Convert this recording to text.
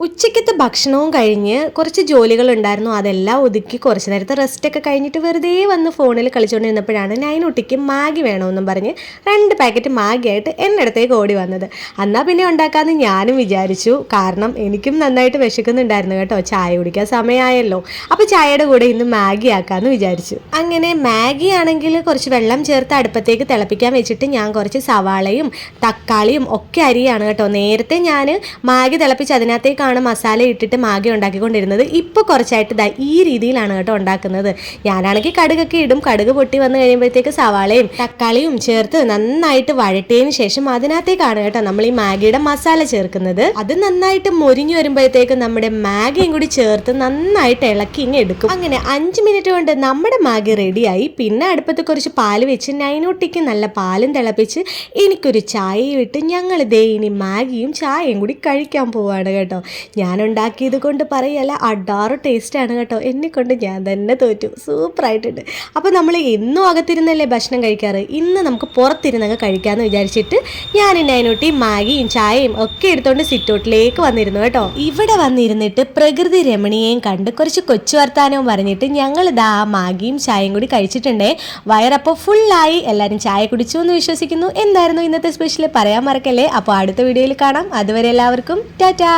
ഉച്ചയ്ക്കത്തെ ഭക്ഷണവും കഴിഞ്ഞ് കുറച്ച് ജോലികൾ ഉണ്ടായിരുന്നു അതെല്ലാം ഒതുക്കി കുറച്ച് നേരത്തെ റെസ്റ്റ് ഒക്കെ കഴിഞ്ഞിട്ട് വെറുതെ വന്ന് ഫോണിൽ കളിച്ചുകൊണ്ടിരുന്നപ്പോഴാണ് നൈനുട്ടിക്ക് മാഗി വേണമെന്നും പറഞ്ഞ് രണ്ട് പാക്കറ്റ് മാഗിയായിട്ട് എന്റെ അടുത്തേക്ക് ഓടി വന്നത്. എന്നാൽ പിന്നെ ഉണ്ടാക്കാമെന്ന് ഞാനും വിചാരിച്ചു. കാരണം എനിക്കും നന്നായിട്ട് വിശക്കുന്നുണ്ടായിരുന്നു കേട്ടോ. ചായ കുടിക്കാൻ സമയമായല്ലോ അപ്പോൾ ചായയുടെ കൂടെ ഇന്ന് മാഗി ആക്കാമെന്ന് വിചാരിച്ചു. അങ്ങനെ മാഗി ആണെങ്കിൽ കുറച്ച് വെള്ളം ചേർത്ത് അടുപ്പത്തേക്ക് തിളപ്പിക്കാൻ വെച്ചിട്ട് ഞാൻ കുറച്ച് സവാളയും തക്കാളിയും ഒക്കെ അരിയാണ് കേട്ടോ. നേരത്തെ ഞാൻ മാഗി തിളപ്പിച്ച് അതിനകത്തേക്കാണ് മസാല ഇട്ടിട്ട് മാഗി ഉണ്ടാക്കിക്കൊണ്ടിരുന്നത്. ഇപ്പോൾ കുറച്ചായിട്ട് ഇതാ ഈ രീതിയിലാണ് കേട്ടോ ഉണ്ടാക്കുന്നത്. ഞാനാണെങ്കിൽ കടുകൊക്കെ ഇടും. കടുക് പൊട്ടി വന്നു കഴിയുമ്പോഴത്തേക്ക് സവാളയും തക്കാളിയും ചേർത്ത് നന്നായിട്ട് വഴട്ടിയതിന് ശേഷം അതിനകത്തേക്കാണ് കേട്ടോ നമ്മൾ ഈ മാഗിയുടെ മസാല ചേർക്കുന്നത്. അത് നന്നായിട്ട് മൊരിഞ്ഞു വരുമ്പോഴത്തേക്ക് നമ്മുടെ മാഗിയും കൂടി ചേർത്ത് നന്നായിട്ട് ഇളക്കി ഇങ്ങ് എടുക്കും. അങ്ങനെ അഞ്ച് മിനിറ്റ് കൊണ്ട് നമ്മുടെ മാഗി റെഡിയായി. പിന്നെ അടുപ്പത്ത് കുറച്ച് പാൽ വെച്ച് നൈനോട്ടിക്ക് നല്ല പാലും തിളപ്പിച്ച് എനിക്കൊരു ചായയും ഇട്ട് ഞങ്ങൾ ദേ ഇനി മാഗിയും ചായയും കൂടി കഴിക്കാൻ പോവാണ് കേട്ടോ. ഞാൻ ഉണ്ടാക്കിയത് കൊണ്ട് പറയല്ല അഡാറ് ടേസ്റ്റാണ് കേട്ടോ. എന്നെ കൊണ്ട് ഞാൻ തന്നെ തോറ്റു. സൂപ്പറായിട്ടുണ്ട് അപ്പോൾ നമ്മൾ എന്നും അകത്തിരുന്നല്ലേ ഭക്ഷണം കഴിക്കാറ്? ഇന്ന് നമുക്ക് പുറത്തിരുന്നങ്ങ് കഴിക്കാമെന്ന് വിചാരിച്ചിട്ട് ഞാൻ നൈനോട്ടി മാഗിയും ചായയും ഒക്കെ എടുത്തുകൊണ്ട് സിറ്റൗട്ടിലേക്ക് വന്നിരുന്നു കേട്ടോ. ഇവിടെ വന്നിരുന്നിട്ട് പ്രകൃതി രമണീയം കണ്ട് കുറച്ച് കൊച്ചു വർത്താനവും പറഞ്ഞിട്ട് ഞങ്ങൾ ഇതാ മാഗിയും ചായയും കൂടി കഴിച്ചിട്ടുണ്ടേ. വയറപ്പോൾ ഫുള്ളായി എല്ലാവരും ചായ കുടിച്ചു എന്ന് വിശ്വസിക്കുന്നു. എന്തായിരുന്നു ഇന്നത്തെ സ്പെഷ്യൽ പറയാൻ മറക്കല്ലേ? അപ്പോൾ അടുത്ത വീഡിയോയിൽ കാണാം. അതുവരെ എല്ലാവർക്കും ടാറ്റാ!